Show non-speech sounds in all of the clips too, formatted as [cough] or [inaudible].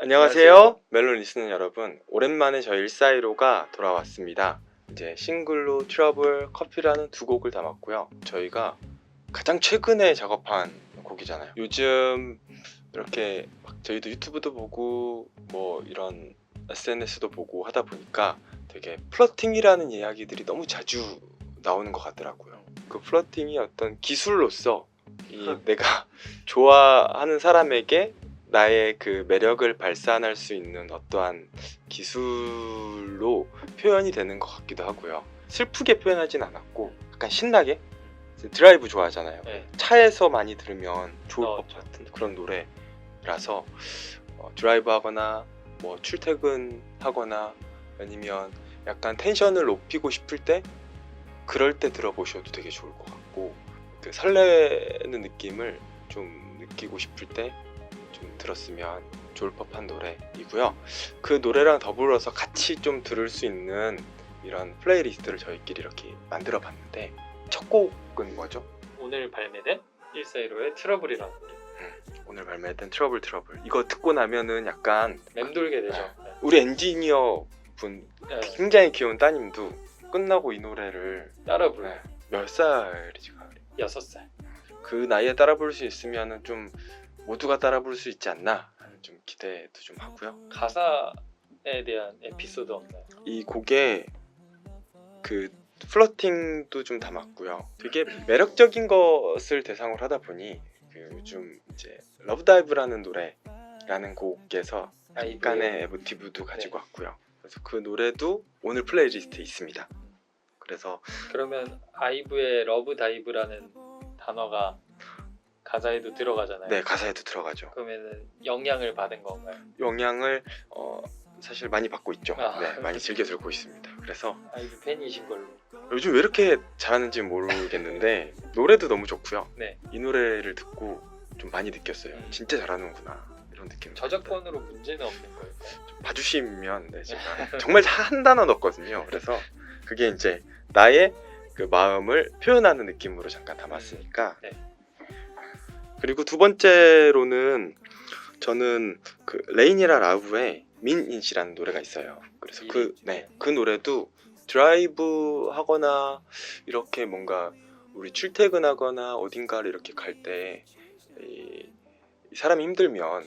안녕하세요. 멜론 리스는 여러분. 오랜만에 저희 141호가 돌아왔습니다. 이제 싱글로 트러블 커피라는 두 곡을 담았고요. 저희가 가장 최근에 작업한 곡이잖아요. 요즘 이렇게 막 저희도 유튜브도 보고 뭐 이런 SNS도 보고 하다 보니까 되게 플러팅이라는 이야기들이 너무 자주 나오는 것 같더라고요. 그 플러팅이 어떤 기술로서 이 내가 [laughs] 좋아하는 사람에게 나의 그 매력을 발산할 수 있는 어떠한 기술로 표현이 되는 것 같기도 하고요. 슬프게 표현하진 않았고 약간 신나게 드라이브 좋아하잖아요. 네. 차에서 많이 들으면 좋을 어, 것 같은 그런 노래라서 어, 드라이브 하거나 뭐 출퇴근 하거나 아니면 약간 텐션을 높이고 싶을 때 그럴 때 들어보셔도 되게 좋을 것 같고 그 설레는 느낌을 좀 느끼고 싶을 때 좀 들었으면 좋을 법한 노래이고요. 그 노래랑 더불어서 같이 좀 들을 수 있는 이런 플레이리스트를 저희끼리 이렇게 만들어 봤는데 첫 곡은 뭐죠? 오늘 발매된 141호의 트러블이라는 노래 오늘 발매했던 트러블 트러블 이거 듣고 나면은 약간 맴돌게 되죠. 네. 우리 엔지니어 분 네. 굉장히 귀여운 따님도 끝나고 이 노래를 따라 불러요. 몇 살이지 가을이? 여섯 살. 그 나이에 따라 부를 수 있으면은 좀 모두가 따라 부를 수 있지 않나 하는 좀 기대도 좀 하고요. 가사에 대한 에피소드 없나요? 이 곡에 그 플러팅도 좀 담았고요. 되게 매력적인 것을 대상으로 하다 보니 그 요즘 이제 러브다이브라는 노래라는 곡에서 약간의 에모티브도 가지고 왔고요. 그래서 그 노래도 오늘 플레이리스트에 있습니다. 그래서 그러면 아이브의 러브 다이브라는 단어가 가사에도 들어가잖아요. 네 가사에도 들어가죠. 그러면은 영향을 받은 건가요? 영향을 어, 사실 많이 받고 있죠. 아. 네, 많이 즐겨 들고 있습니다. 그래서 아이브 팬이신 걸로. 요즘 왜 이렇게 잘하는지 모르겠는데 노래도 너무 좋고요. 네. 이 노래를 듣고 좀 많이 느꼈어요. 음. 진짜 잘하는구나 이런 느낌. 저작권으로 문제는 없는 거예요. 봐주시면 네, 제가 정말 한 단어 넣었거든요. 그래서 그게 이제 나의 그 마음을 표현하는 느낌으로 잠깐 담았으니까. 네. 그리고 두 번째로는 저는 그 레이니라 라우의 민인시라는 노래가 있어요. 그래서 그. 네, 그 노래도 드라이브 하거나 이렇게 뭔가 우리 출퇴근하거나 어딘가를 이렇게 갈 때 사람이 힘들면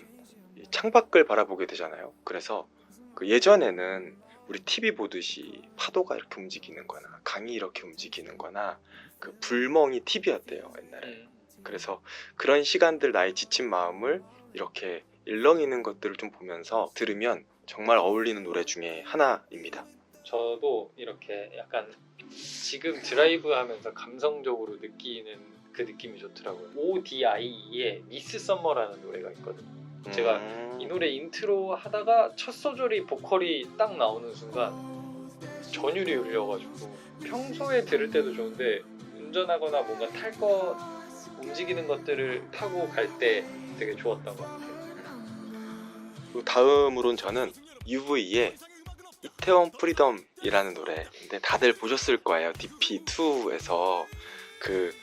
이 창밖을 바라보게 되잖아요. 그래서 그 예전에는 우리 TV 보듯이 파도가 이렇게 움직이는 거나 강이 이렇게 움직이는 거나 그 불멍이 TV였대요, 옛날에. 음. 그래서 그런 시간들 나의 지친 마음을 이렇게 일렁이는 것들을 좀 보면서 들으면 정말 어울리는 노래 중에 하나입니다. 저도 이렇게 약간 지금 드라이브 하면서 감성적으로 느끼는 그 느낌이 좋더라고요. ODI의 미스 썸머라는 노래가 있거든요. 제가 음, 이 노래 인트로 하다가 첫 소절이 보컬이 딱 나오는 순간 전율이 울려가지고 평소에 들을 때도 좋은데 운전하거나 뭔가 탈 거 움직이는 것들을 타고 갈 때 되게 좋았던 것 같아요. 그리고 다음으론 저는 UV의 이태원 프리덤이라는 노래인데 다들 보셨을 거예요. DP2에서 그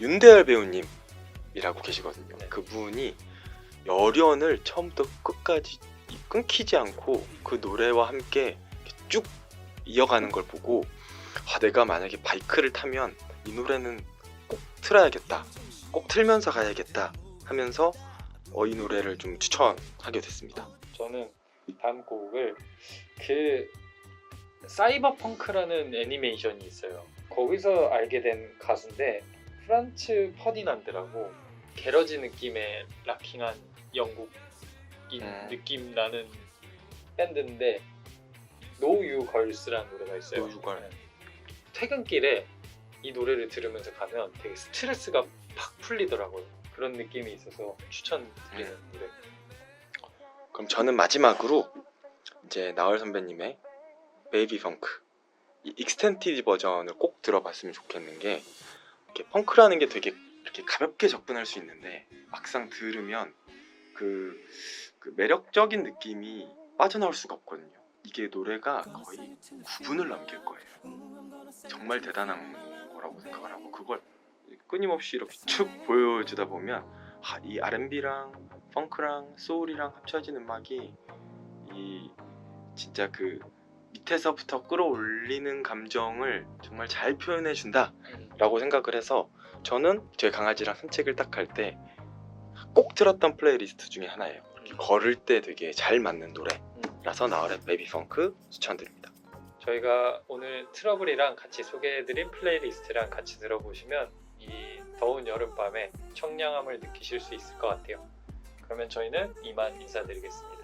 윤대열 배우님이라고 계시거든요. 네. 그분이 열연을 처음부터 끝까지 끊기지 않고 그 노래와 함께 쭉 이어가는 걸 보고 아, 내가 만약에 바이크를 타면 이 노래는 꼭 틀어야겠다. 꼭 틀면서 가야겠다 하면서 어, 이 노래를 좀 추천하게 됐습니다. 저는 다음 곡을 그 사이버펑크라는 애니메이션이 있어요. 거기서 알게 된 가수인데 프란츠 퍼디난드라고 게러지 느낌의 락킹한 영국인 음. 느낌 나는 밴드인데 You Girls라는 노래가 있어요. You Girl. 네. 퇴근길에 이 노래를 들으면서 가면 되게 스트레스가 팍 풀리더라고요. 그런 느낌이 있어서 추천드리는 음. 노래. 그럼 저는 마지막으로 이제 나얼 선배님의 베이비 펑크 이 익스텐티드 버전을 꼭 들어봤으면 좋겠는 게 이렇게 펑크라는 게 되게 이렇게 가볍게 접근할 수 있는데 막상 들으면 그, 그 매력적인 느낌이 빠져나올 수가 없거든요. 이게 노래가 거의 9분을 넘길 거예요. 정말 대단한 거라고 생각을 하고 그걸 끊임없이 이렇게 쭉 보여주다 보면 아, 이 R&B랑 펑크랑 소울이랑 합쳐진 음악이 이 진짜 그 밑에서부터 끌어올리는 감정을 정말 잘 표현해 준다 음. 라고 생각을 해서 저는 저희 강아지랑 산책을 딱 할 때 꼭 들었던 플레이리스트 중에 하나예요. 걸을 때 되게 잘 맞는 노래라서 나얼의 베이비 펑크 추천드립니다. 저희가 오늘 트러블이랑 같이 소개해드린 플레이리스트랑 같이 들어보시면 이 더운 여름밤에 청량함을 느끼실 수 있을 것 같아요. 그러면 저희는 이만 인사드리겠습니다.